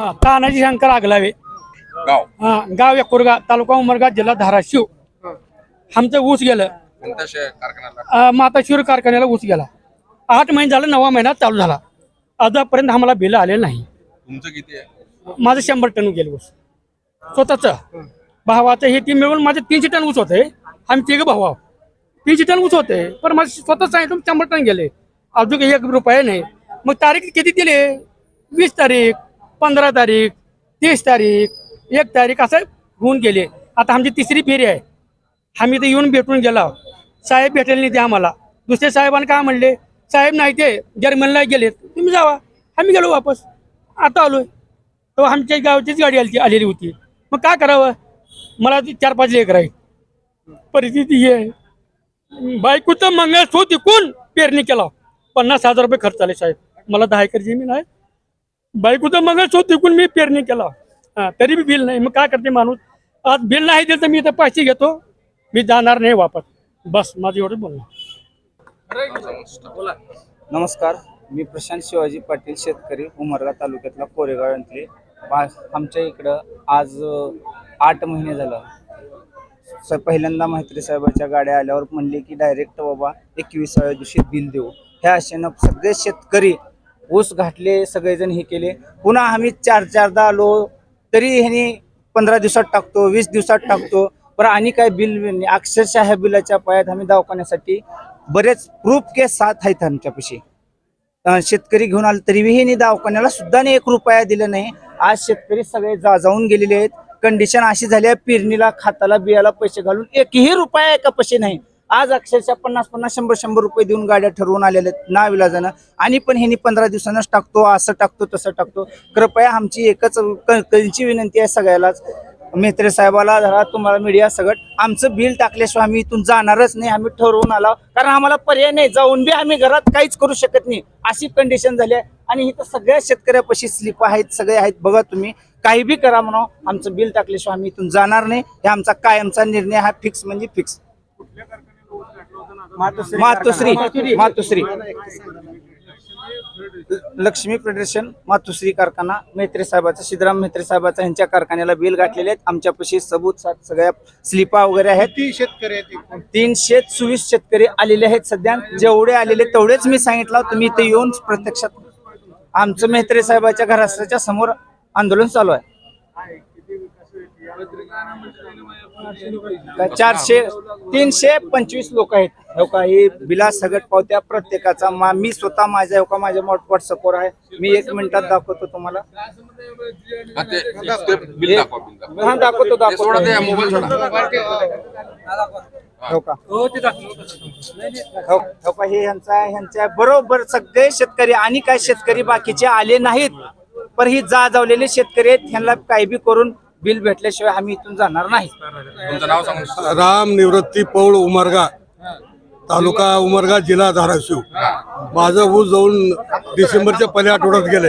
हा तानाजी शंकर आगलावे. गाव. हा गाव यकोरगा तालुका उमरगा जिल्हा धाराशिव. आमचं ऊस गेलं. कोणत्या शे- कारखान्याला? अं, माताशिवर कारखान्याला ऊस गेला. आठ महिने झालं नवा महिना चालू झाला. आतापर्यंत आम्हाला बिल आलेलं नाही. तुमचं किती आहे? माझं शंभर टन गेलं ऊस. स्वतःच. भावाचं हे ती मिळून माझे तीनशे टन ऊस होते आम्ही तिघं भाऊ आहोत. तीनशे टन ऊस होते पण माझं स्वतःच सांगितलं शंभर टन गेले. अजून एक रुपये नाही. मग तारीख किती दिले? वीस तारीख. पंधरा तारीख तीस तारीख एक तारीख असं होऊन गेले. आता आमची तिसरी फेरी आहे. आम्ही तर येऊन भेटून गेला साहेब भेटेल नाही ते आम्हाला. दुसरे साहेबांना काय म्हणले? साहेब नाही ते जर्मनला गेलेत. तुम्ही जावा. आम्ही गेलो वापस. आता आलोय. तो आमच्या गावचीच गाडी आली आलेली होती. मग काय करावं? मला ती चार पाच लेकर आहे परिस्थिती ही आहे. बायकोचं मंगळसूत्र कोण पेरणी केला. पन्नास हजार रुपये खर्च आले साहेब. मला दहा एकर जमीन आहे. बायकोचं मंगळसूत्र विकून मी पेरणी केला. हा तरी बी बिल नाही. मग काय करते माणूस? आज बिल नाही दिलं तर मी इथं पैसे घेतो. मी जाणार नाही वापस. बस माझं एवढं बोलणं. नमस्कार. मी प्रशांत शिवाजी पाटील शेतकरी उमरगा तालुक्यातला कोरेगाव यांतले. बा आमच्या इकडं आज अ, आठ महिने झालं. स पहिल्यांदा मैत्री साहेबाच्या गाड्या आल्यावर म्हणले की डायरेक्ट बाबा एकविसाव्या दिवशी बिल देऊ. ह्या आशेनं सगळे शेतकरी ऊस घातले सगळेजण हे केले. पुन्हा आम्ही चार चारदा आलो तरी ह्यानी पंधरा दिवसात टाकतो वीस दिवसात टाकतो. पण आणि काय बिल नाही. अक्षरशः ह्या बिलाच्या पायात आम्ही दवाखान्यासाठी बरेच प्रूफ केस साथ आहेत आमच्यापाशी शेतकरी घेऊन आले तरीही ह्यांनी दवाखान्याला सुद्धा नाही एक रुपया दिला नाही. आज शेतकरी सगळे जा जाऊन गेलेले आहेत. कंडिशन अशी झाली आहे पेरणीला खाताला बियाला पैसे घालून एकही रुपया एका पैसे नाही. आज अक्षरशः पन्नास पन्नास शंभर शंभर रुपये देऊन गाड्या ठरवून आलेल्या आहेत. ना विलाजानं आणि पण ह्यांनी पंधरा दिवसांनाच टाकतो असं टाकतो तसं टाकतो. कृपया आमची एकच क- विनंती आहे सगळ्यालाच. मेत्रे साहेबाला जरा तुम्हाला मीडिया सगळं आमचं बिल टाकल्याशिवाय आम्ही इथून जाणारच नाही आम्ही ठरवून आलो. कारण आम्हाला पर्याय नाही जाऊन बी आम्ही घरात काहीच करू शकत नाही. अशी कंडिशन झाली आहे. आणि इथं सगळ्या शेतकऱ्यापाशी स्लिप आहेत सगळे आहेत. बघा तुम्ही काही बी करा म्हणा आमचं बिल टाकल्याशिवाय आम्ही इथून जाणार नाही. हे आमचा कायमचा निर्णय हा फिक्स म्हणजे फिक्स मातोश्री मातोश्री. लक्ष्मी फेडरेशन मातुश्री कारखाना मेत्रे साहेबाचा सिद्धराम मेत्रे साहेबाचा यांच्या कारखान्याला बिल गाठलेले आहेत. आमच्यापाशी सबूत सात सगळ्या स्लिपा वगैरे आहेत. शेतकरी? तीनशे चोवीस शेतकरी आलेले आहेत सध्या. जेवढे आलेले तेवढेच मी सांगितलं तुम्ही इथे येऊन प्रत्यक्षात आमचं मेत्रे साहेबाच्या घराच्या समोर आंदोलन चालू आहे. चारशे तीनशे पंचवीस लोक आहेत. हो का ही बिला सगट पावत्या प्रत्येकाचा. मा मी स्वतः माझ्या हो का माझ्या व्हॉट्सअपवर आहे. मी एक मिनिटात दाखवतो तुम्हाला. हा, दाखवतो दाखवतो. हो का. हो हो का हे ह्यांचा ह्यांच्या बरोबर सगळे शेतकरी आणि काय शेतकरी बाकीचे आले नाहीत. पण ही जाजवलेले शेतकरी आहेत ह्यांना काही बी करून बिल भेटल्याशिवाय आम्ही इथून जाणार नाही. तुमचं नाव सांगून राम निवृत्ती पौळ उमरगा तालुका उमरगा जिल्हा धाराशिव. माझं ऊस जाऊन डिसेंबरच्या पहिल्या आठवड्यात गेले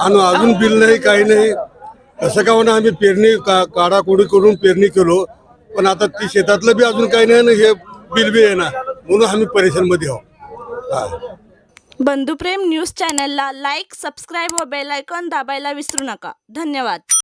आणि अजून बिल नाही काही नाही. कसं का होणार आम्ही पेरणी का काढाकोडी करून पेरणी केलो. पण आता ती शेतातलं बी अजून काही नाही आणि हे बिल बी येणार. म्हणून आम्ही परेशानमध्ये आहोत. हा. बंधुप्रेम न्यूज चॅनलला लाईक सबस्क्राईब व बेल आयकॉन दाबायला विसरू नका. धन्यवाद.